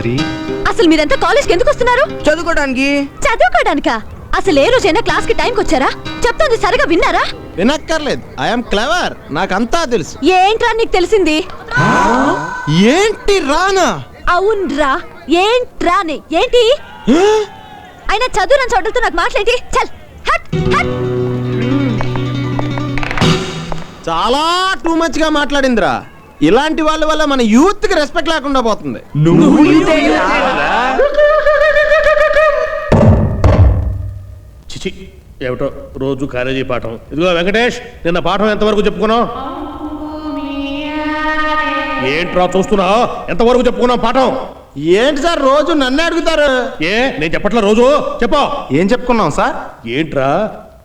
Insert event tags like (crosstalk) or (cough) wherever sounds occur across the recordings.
Sorry? అసలు మీరంతా కాలేజ్కి ఎందుకు వస్తున్నారు? చదువుకోవడానికి. చదువుకోడానికా అసలు ఏ రోజైనా క్లాస్కి టైంకి వచ్చారా? చెప్తాను సరిగా విన్నారా? వినక్కర్లేదు. ఐఎమ్ క్లవర్ నాకంతా తెలుసు. ఏంట్రా నీకు తెలిసింది? ఏంటి రానా? అవునరా. ఏంట్రాని ఏంటి? అయినా చదువు చోటలతో నాకు మాట్లాడి చల్. హట్ హట్. చాలా టూ మచ్గా మాట్లాడిందిరా. ఇలాంటి వాళ్ళ వల్ల మన యూత్కి రెస్పెక్ట్ లేకుండా పోతుంది. చిచి ఏమిటో రోజు కాలేజీ పాఠం. ఇదిగో వెంకటేష్ నిన్న పాఠం ఎంతవరకు చెప్పుకున్నావు? ఏంట్రా చూస్తున్నావు? ఎంతవరకు చెప్పుకున్నావు పాఠం? ఏంటి సార్ రోజు నన్నే అడుగుతారు? ఏ నేను చెప్పట్లే రోజు? చెప్పు. ఏం చెప్పుకున్నాం సార్? ఏంట్రా?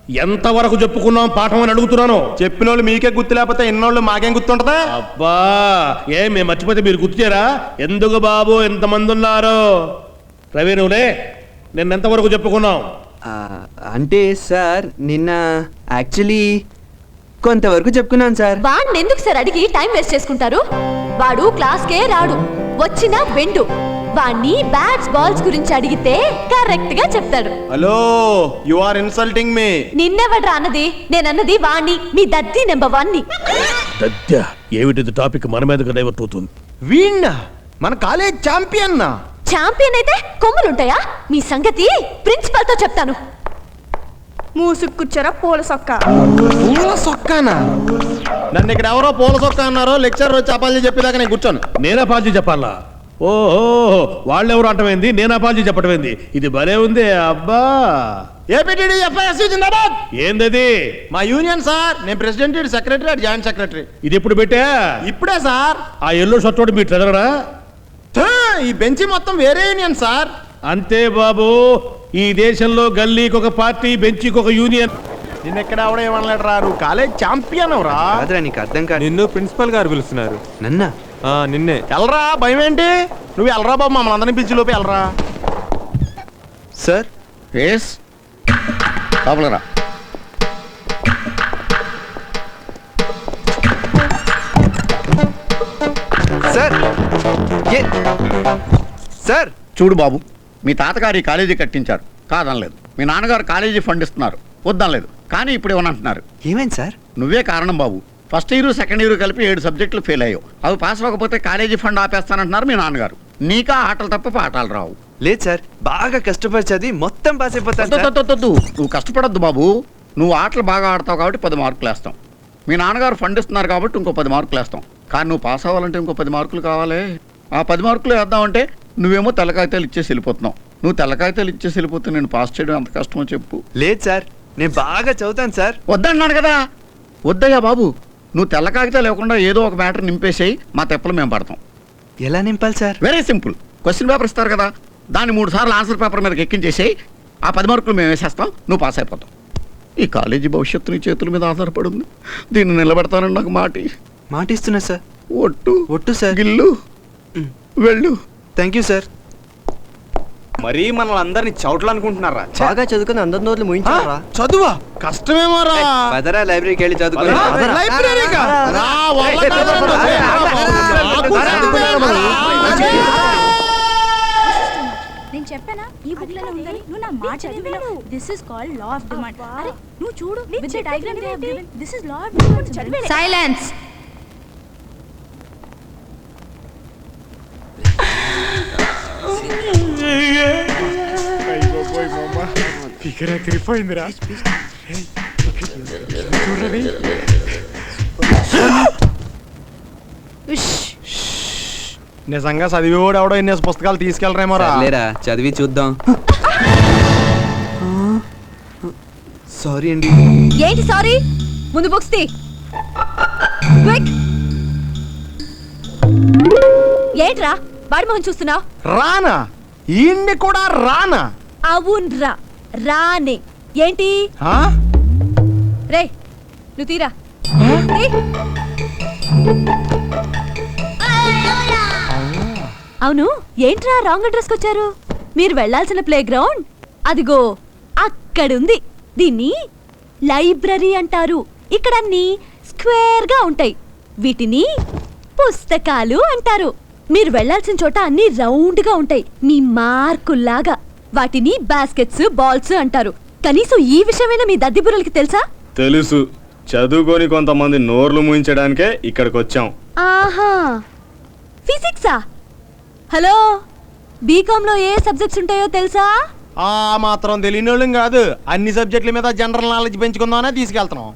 ఎంతవరకు చెప్పుకున్నాం పాఠం అని అడుగుతున్నాను? చెప్పిన వాళ్ళు మీకే గుర్తు లేకపోతే ఇన్నోళ్ళు మాకేం గుర్తుంటదా? అబ్బా ఏ మేము మర్చిపోతే మీరు గుర్తు చేయరా? ఎందుకు బాబు ఎంతమంది ఉన్నారు రవి నువ్వులే నిన్న ఎంతవరకు చెప్పుకున్నాం? ఆ, అంటే సార్ నిన్న యాక్చువల్లీ కొంతవరకు చెప్పుకున్నాను సార్. వాడిని ఎందుకు సార్ అడిగి టైం వేస్ట్ చేసుకుంటారు? వాడు క్లాస్కే రాడు వచ్చినా వెండు. వాణ్ణి బ్యాట్స్ బాల్స్ గురించి అడిగితే కరెక్ట్గా చెప్తాడు. Hello you are insulting me నిన్నెవడ్రా అన్నది? నేనన్నది వాణ్ణి మీ దద్దీ నెంబర్ వన్ని దద్య ఏమిటిది టాపిక్ మన మీదకి డైవర్ట్ అవుతుంది? వీణ్ణ? మన కాలేజ్ ఛాంపియన్ నా ఛాంపియన్ అయితే కొమ్ములుంటాయా? మీ సంగతి ప్రిన్సిపల్తో చెప్తాను. మూసుకుచ్చరా పూల సొక్క. పూల సొక్కానా? నన్ను ఇక్కడ ఎవరో పూల సొక్క అన్నారో లెక్చర్ వచ్చి అపాలి చెప్పేదాకా నేను కూర్చోను. నేనా పాల్చి చెప్పాలా? ఓహో వాళ్ళెవరు అంటమైంది నేనా పాల్చి చెప్పటమైంది. ఇది భలే ఉంది అబ్బా. ఏపీటీడీ ఎఫ్ఐఎస్సీ జిందాబాద్. ఏందది? మా యూనియన్ సార్ నేను ప్రెసిడెంట్ ఇటు సెక్రటరీ అటు జాయింట్ సెక్రటరీ. ఇది ఎప్పుడు పెట్టా? ఇప్పుడే సార్. ఆ ఎల్లో షర్ట్ మీ ట్రెజరరా థూ, ఈ బెంచి మొత్తం వేరే యూనియన్ సార్. అంతే బాబు. ఈ దేశంలో గల్లీకి ఒక పార్టీ బెంచికి ఒక యూనియన్. నిన్న ఎక్కడ ఎవడో ఏమనలేడు రా నువ్వు కాలేజ్ ఛాంపియన్ రా నీకు అర్థం కాదు. నిన్ను ప్రిన్సిపల్ గారు పిలుస్తున్నారు. నన్న? నిన్నే. ఎల్రా భయం ఏంటి నువ్వు ఎల్రా బాబు మమ్మల్ని అందరినీ పిలిచి లోపు ఎల్రా. సార్ ఎస్ లోపలరా సార్ ఏ? సార్ చూడు బాబు మీ తాతగారు ఈ కాలేజీ కట్టించారు. కాదనలేదు. మీ నాన్నగారు కాలేజీ ఫండ్ ఇస్తున్నారు. వద్దనలేదు. కానీ ఇప్పుడు ఇవ్వనంటున్నారు ఏమైంది సార్? నువ్వే కారణం బాబు. ఫస్ట్ ఇయర్ సెకండ్ ఇయర్ కలిపి ఏడు సబ్జెక్టులు ఫెయిల్ అయ్యావు. అవి పాస్ అవ్వకపోతే కాలేజీ ఫండ్ ఆపేస్తానంటున్నారు మీ నాన్నగారు. నీకా ఆటలు తప్ప పాఠాలు రావు. లేదు సార్ బాగా కష్టపడి చదివి మొత్తం పాస్ అయిపోతాను. నువ్వు కష్టపడద్దు బాబు. నువ్వు ఆటలు బాగా ఆడతావు కాబట్టి పది మార్కులు వేస్తాం. మీ నాన్నగారు ఫండ్ ఇస్తున్నారు కాబట్టి ఇంకో పది మార్కులు వేస్తాం. కానీ నువ్వు పాస్ అవ్వాలంటే ఇంకో పది మార్కులు కావాలి. ఆ పది మార్కులు వేద్దామంటే నువ్వేమో తెల్ల కాగితాలు ఇచ్చేసి వెళ్ళిపోతున్నావు. నువ్వు తెల్ల కాగితాలు ఇచ్చేసి వెళ్ళిపోతే నేను పాస్ చేయడం ఎంత కష్టమో చెప్పు. లేదు సార్ నేను బాగా చదువుతాను సార్. వద్దన్నాడు కదా. వద్దయ్యా బాబు. నువ్వు తెల్ల కాగితాలు లేకుండా ఏదో ఒక మ్యాటర్ నింపేసేయి మా తెప్పలు మేము పడతాం. ఎలా నింపాలి sir? Very simple question paper ఇస్తారు కదా దాన్ని మూడు సార్లు ఆన్సర్ పేపర్ మీదకి ఎక్కించేసేయి ఆ పది మార్కులు మేము వేసేస్తాం నువ్వు పాస్ అయిపోతావు. ఈ కాలేజీ భవిష్యత్తు నీ చేతుల మీద ఆధారపడి ఉంది దీన్ని నిలబెడతానని నాకు మాటి మాట ఇస్తున్నా సార్. ఒట్టు ఒట్టు సార్. గిల్లు వెళ్ళు. థ్యాంక్ యూ సార్ మరీ మనల్ని అందరినీ చౌట్లు అనుకుంటున్నారా బాగా చదువుకుని అందరి నోట్లు ముయించారా? చదువా? కష్టమేమో రా. పదరా లైబ్రరీకి వెళ్ళి చదువుకో పదరా. లైబ్రరీకా? రా, వాళ్ళ కాదురా, నాకు నేను చెప్పానా? ఈ బుక్లో ఉందని? నువ్వు నా మాట చదివాను. This is called law of demand అరే నువ్వు చూడు with the diagram they have given this is law of demand చదివే సైలెన్స్ నిజంగా చదివేవాడు ఎవడో ఎన్ని పుస్తకాలు తీసుకెళ్ళరేమో రా లేరా చదివి చూద్దాం. సారీ అండి. ఏంటి సారీ? ముందు బుక్స్ తీ. క్విక్. ఏంట్రా వాడి మొహం చూస్తున్నావు? రానా? ఈయన్ని కూడా రానా? అవునరా రానే. ఏంటి? రే నువ్వు తీరా. అవును ఏంట్రా రాంగ్ అడ్రస్కి వచ్చారు? మీరు వెళ్ళాల్సిన ప్లే గ్రౌండ్ అదిగో అక్కడుంది. దీన్ని లైబ్రరీ అంటారు. ఇక్కడ అన్ని స్క్వేర్గా ఉంటాయి. వీటిని పుస్తకాలు అంటారు. మీరు వెళ్ళాల్సిన చోట అన్ని రౌండ్గా ఉంటాయి. మీ మార్కుల్లాగా. వాటిని బాస్కెట్స్ బాల్స్ అంటారు. కనీసం ఈ విషయమైనా మీ దద్దిబుర్రలకి తెలుసా? తెలుసు. చదువుకొని కొంతమంది నోర్లు ముయించడానికే ఇక్కడికి వచ్చాం ఆహా. ఫిజిక్సా? హలో? బీకామ్లో ఏ సబ్జెక్ట్స్ ఉంటాయో తెలుసా? ఆ మాత్రం తెలియని వాళ్ళం కాదు. అన్ని సబ్జెక్టుల మీద జనరల్ నాలెడ్జ్ పెంచుకుందామనే తీసుకెళ్తున్నాం.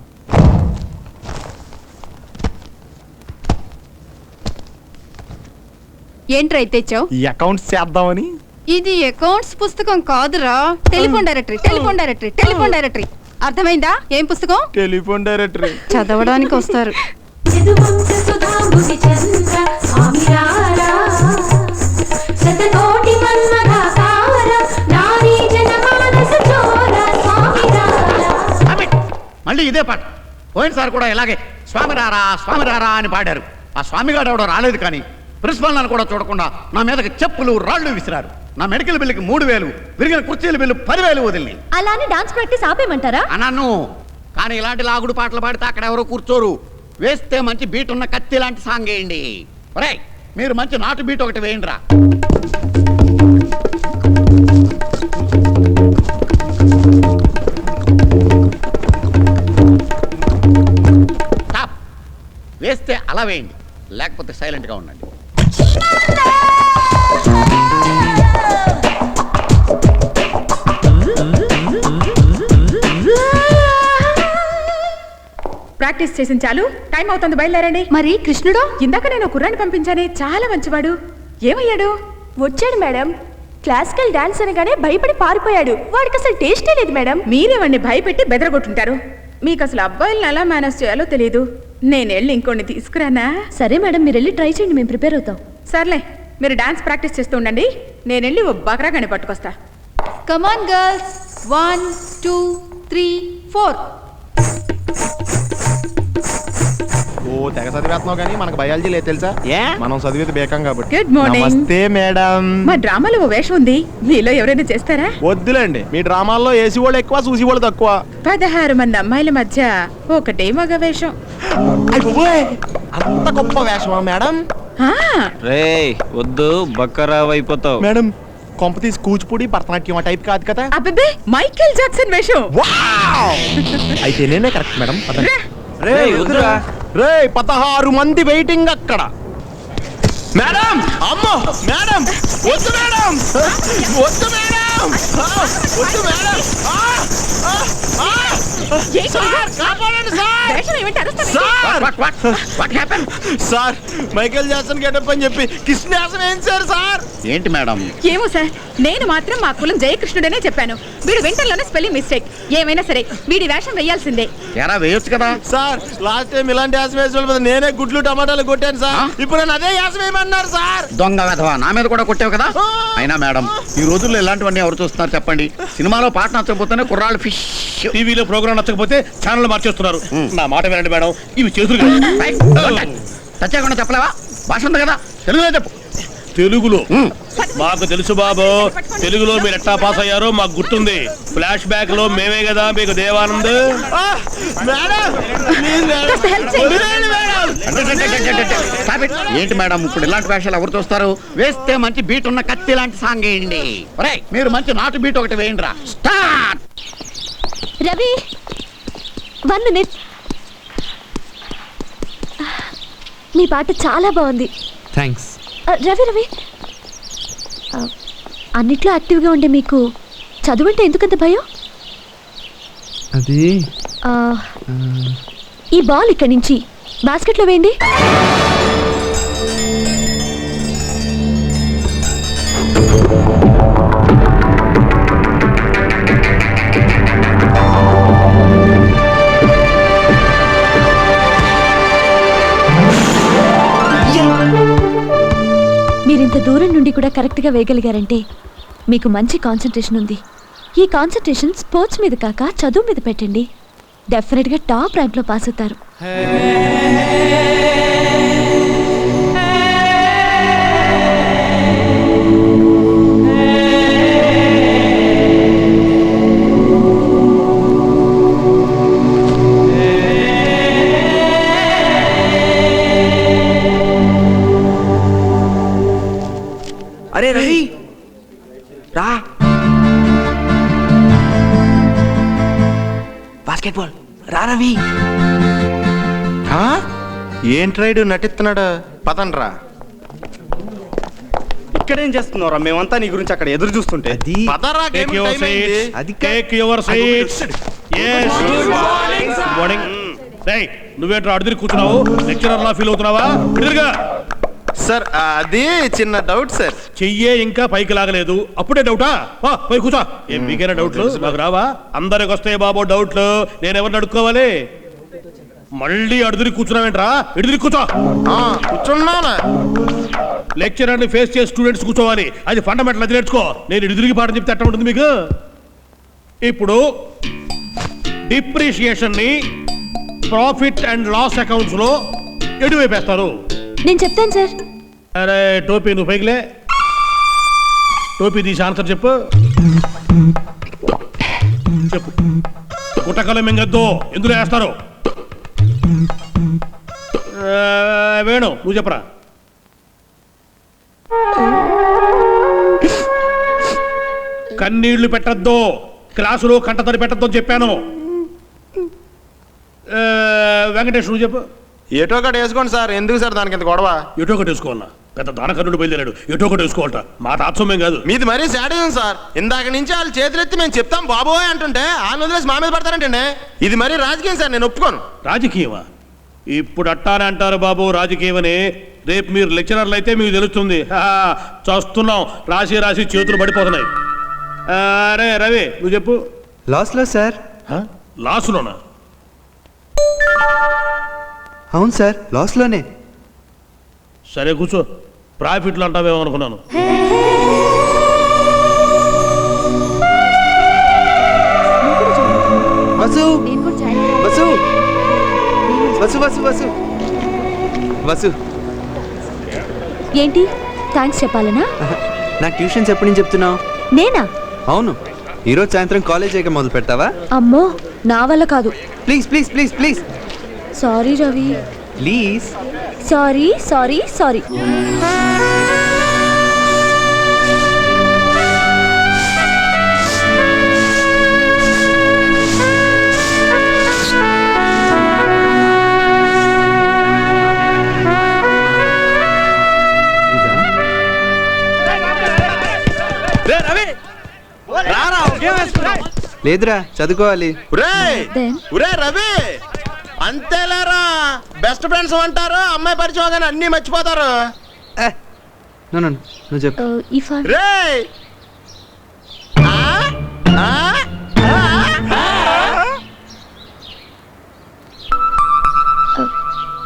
ఏంట్రా తెచ్చావు? ఈ అకౌంట్స్ చేద్దామని ఇది అకౌంట్స్ పుస్తకం కాదురా. Telephone directory telephone directory telephone directory అర్థమైందా? ఏం పుస్తకం? టెలిఫోన్ డైరెక్టరీ చదవడానికి వస్తారు. మళ్ళీ ఇదే పాట. పోయినసారి కూడా ఇలాగే స్వామి రారా స్వామి రారా అని పాడారు. ఆ స్వామిగాడు ఎవడో రాలేదు కానీ ప్రిన్సిపల్ నన్ను కూడా చూడకుండా నా మీదకి చెప్పులు రాళ్ళు విసిరారు. నా మెడికల్ బిల్లుకి మూడు వేలు విరిగిన కుర్చీల బిల్లు పదివేలు వదిలినాయి. అలా అని డాన్స్ ప్రాక్టీస్ ఆపేయమంటారా? అన్నాను కానీ ఇలాంటి లాగుడు పాటలు పాడితే అక్కడ ఎవరో కూర్చోరు. వేస్తే మంచి బీట్ ఉన్న కత్తి లాంటి సాంగ్ వేయండి. ఒరేయ్ మీరు మంచి నాటు బీట్ ఒకటి వేయండి రా స్టాప్. వేస్తే అలా వేయండి. లేకపోతే సైలెంట్గా ఉండండి. ప్రాక్టీస్ చేసిన చాలు. టైం అవుతుంది బయలుదేరండి. మరి కృష్ణుడు? ఇందాక నేను కుర్రాన్ని పంపించానే చాలా మంచివాడు. ఏమయ్యాడు? వచ్చాడు మేడం. క్లాసికల్ డాన్స్ అనగానే భయపడి పారిపోయాడు. వాడికి అసలు టేస్టే లేదు మేడం. మీరే వాడిని భయపెట్టి బెదరగొట్టుంటారు. మీకు అసలు అబ్బాయిలను ఎలా మేనేజ్ చేయాలో తెలియదు నేను వెళ్ళి ఇంకోని తీసుకురానా? సరే మేడం మీరు వెళ్ళి ట్రై చేయండి మేము ప్రిపేర్ అవుతాం. సర్లే మీరు డాన్స్ ప్రాక్టీస్ చేస్తూ ఉండండి. నేను వెళ్ళి ఓ బకరాగాని పట్టుకొస్తా. Come on girls one two three four ఓ తెగ చదివేస్తున్నావు కానీ మనకు బయాలజీ లేదు తెలుసా? ఏ? మనం చదివేది బేకం కాబట్టి. Good morning. నమస్తే మేడం. మా డ్రామాలో ఓ వేషం ఉంది. మీలో ఎవరైనా చేస్తారా? వద్దులేండి. మీ డ్రామాల్లో ఏసీ వాళ్ళు ఎక్కువ చూసి వాళ్ళు తక్కువ. పదహారు మంది అమ్మాయిల మధ్య ఒకటే మగ వేషం. అంత గొప్ప వేషమా మేడం? ఆ, రే వద్దు బక్కరావు అయిపోతావు. మేడం కొంప తీసి కూచిపూడి భరతనాట్యం ఆ టైప్ కాదు కదా? అబ్బబ్బే మైకేల్ జాక్సన్ వేషం. వావ్! అయితే నేనే కరెక్ట్ మేడం. పదండి. రే! వద్దురా. రే పదహారు మంది వెయిటింగ్ అక్కడ. మేడం! అమ్మో! మేడం! వద్దు మేడం! వద్దు మేడం! వద్దు madam? Sir! Michael Jackson getup అని చెప్పి కృష్ణాసం ఏం సార్ సార్? ఏంటి మేడం? ఏమో సార్ నేను మాత్రం మా కులం జయకృష్ణుడనే చెప్పాను. వీడు వెంటర్లోనే స్పెల్లింగ్ మిస్టేక్. ఏమైనా సరే వీడి వేషం వేయాల్సిందే. ఎరా వేయొచ్చు కదా? సార్ లాస్ట్ టైం ఇలాంటి యాసం వేసిన నేనే గుడ్లు టమాటాలు కొట్టాను సార్? ఇప్పుడు నన్ను అదే యాసం వేయమన్నారు సార్. దొంగ వెధవా నా మీద కూడా కొట్టావు కదా! అయినా మేడం ఈ రోజుల్లో ఇలాంటివన్నీ ఎవరు చూస్తున్నారు చెప్పండి? సినిమాలో పాట నచ్చకపోతేనే కుర్రాళ్ళు ఫిష్. టీవీలో ప్రోగ్రామ్ నచ్చకపోతే ఛానల్ మార్చేస్తున్నారు. నా మాట వినండి మేడం ఇవి చేతులు కాదు. చెప్పలేవా? భాష ఉంది కదా. తెలుగులో చెప్పు. తెలుగులో. మాకు తెలుసు బాబు తెలుగులో మీరు ఎట్టా పాస్ అయ్యారో మాకు గుర్తుంది. ఫ్లాష్ బ్యాక్లో మేమే కదా మీకు దేవానంద్. కాస్త చేయండి. Stop it. ఏంటి మేడం ఇప్పుడు ఇలాంటి వేషాలు ఎవరు చూస్తారు? వేస్తే మంచి బీట్ ఉన్న కత్తి లాంటి సాంగ్ వేయండి. ఒరేయ్, మీరు మంచి నాటు బీట్ ఒకటి వేయండి రా స్టార్ట్ రవి! One minute. నీ పాట చాలా బాగుంది. థ్యాంక్స్ రవి రవి. అన్నిట్లో యాక్టివ్గా ఉండే మీకు చదువు అంటే ఎందుకంత భయం? అది? ఈ బాల్ ఇక్కడి నుంచి. బాస్కెట్లో వేయండి. మీరింత దూరం నుండి కూడా కరెక్ట్గా వేయగలిగారంటే మీకు మంచి కాన్సన్ట్రేషన్ ఉంది. ఈ కాన్సన్ట్రేషన్ స్పోర్ట్స్ మీద కాక చదువు మీద పెట్టండి. డెఫినెట్గా టాప్ ర్యాంక్లో పాస్ అవుతారు. రా రవి ఆ? ఏం ట్రైడ్ నటిస్తున్నాడు? పదండ్రా. ఇక్కడేం చేస్తున్నారా మేమంతా నీ గురించి అక్కడ ఎదురు చూస్తుంటే. అది పదరా టేక్ game యువర్ time అయింది. సీట్స్ అది కా- take your seats yes. Good morning రేయ్ నువ్వేంట్రా అడిదిరి కూర్చున్నావు? లెక్చరర్ లా ఫీల్ అవుతున్నావా? ఎదురుగా సార్ అది చిన్న డౌట్ సార్. చెయ్యే ఇంకా పైకి లాగలేదు. అప్పుడే డౌటా ఆ, పోయి కూర్చో. ఏం మీకైనా డౌట్లు నాకు రావా? అందరికి వస్తాయి బాబు డౌట్లు నేను ఎవరిని అడుక్కోవాలి? మళ్ళీ అడుదిరి కూర్చున్నావేంట్రా? ఎడుదిరి కూర్చో. ఆ, కూర్చున్నానా? లెక్చరర్ని ఫేస్ చేసి స్టూడెంట్స్ కూర్చోవాలి. అది ఫండమెంటల్ అది నేర్చుకో. నేను ఎదురుగి పాఠం చెప్తే అట్ట ఉంటుంది మీకు? ఇప్పుడు డిప్రిషియేషన్ని ప్రాఫిట్ అండ్ లాస్ అకౌంట్స్లో ఎటువైపేస్తారు నేను చెప్తాను సార్. అరే టోపీ నువ్వు పైకిలే టోపీ తీసి ఆన్సర్ చెప్పు. చెప్పు. గుట్టకలం మింగద్దు ఎందులో వేస్తారు. వేణు నువ్వు చెప్పరా. కన్నీళ్ళు పెట్టద్దు క్లాసులో కంటతడి పెట్టద్దు అని చెప్పాను. వెంకటేష్ నువ్వు చెప్పు. ఏటో ఒకటి వేసుకోండి సార్. ఎందుకు సార్ దానికి ఇంత గొడవ? ఎటో ఒకటి వేసుకోవాలన్నా. పెద్ద దానకర్ణుడు బయలుదేరాడు. ఎటో ఒకటి వేసుకోవాలట. మా తాత్సమ్యం కాదు. మీది మరీ శాడిజం సార్. ఇందాక నుంచి వాళ్ళు చేతులెత్తి మేము చెప్తాం బాబోయ్ అంటుంటే ఆ వదిలేసి మా మీద పడతారంటండి. ఇది మరీ రాజకీయం సార్ నేను ఒప్పుకోను. రాజకీయమా? ఇప్పుడు అట్టానే అంటారు బాబు రాజకీయమని. రేపు మీరు లెక్చరర్లు అయితే మీకు తెలుస్తుంది. చూస్తున్నాం. రాసి రాసి చేతులు పడిపోతున్నాయి. అరే రవి నువ్వు చెప్పు. లాస్లో సార్ హ? లాసులోనా అవును సార్ లాస్లోనే సరే కూర్చో. ప్రాఫిట్లు అంటావేమో అనుకున్నాను. వసు వసు. వసు వసు వసు. వసు. ఏంటి? థ్యాంక్స్ చెప్పాలనా? నాకు ట్యూషన్స్ ఎప్పటి నుంచి చెప్తున్నావు? నేనా? అవును. ఈరోజు సాయంత్రం కాలేజ్ అయ్యాక మొదలు పెడతావా అమ్మో నా వల్ల కాదు. Please please please please. Sorry Ravi! Please sorry sorry sorry లేదురా చదువుకోవాలి. రవి! అంతేలేరా. బెస్ట్ ఫ్రెండ్స్ అంటారు అమ్మాయి పరిచయం అవగానే అన్నీ మర్చిపోతారు. నువ్వు చెప్పు. ఇఫ్ రే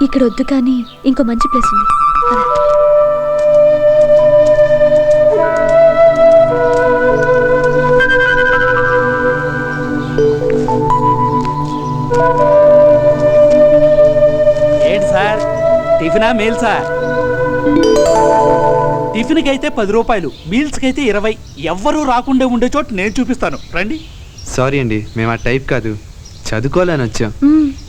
ఇక్కడ వద్దు కానీ ఇంకో మంచి ప్లేస్ ఉంది. టిఫినా మీల్సా? టిఫిన్కి అయితే పది రూపాయలు మీల్స్కి అయితే ఇరవై. ఎవ్వరూ రాకుండా ఉండే చోటు నేను చూపిస్తాను. రండి. సారీ అండి మేము ఆ టైప్ కాదు. చదువుకోవాలని వచ్చాం.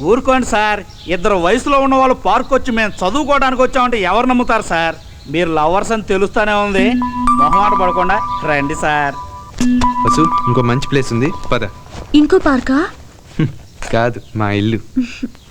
ఊరుకోండి సార్. ఇద్దరు వయసులో ఉన్న వాళ్ళు పార్క్ వచ్చి మేము చదువుకోవడానికి వచ్చామంటే ఎవరు నమ్ముతారు సార్? మీరు లవర్స్ అని తెలుస్తానే ఉంది. మొహమాట పడకుండా రండి సార్. వసు ఇంకో మంచి ప్లేస్ ఉంది. పద. ఇంకో పార్కా? కాదు మా ఇల్లు. (laughs)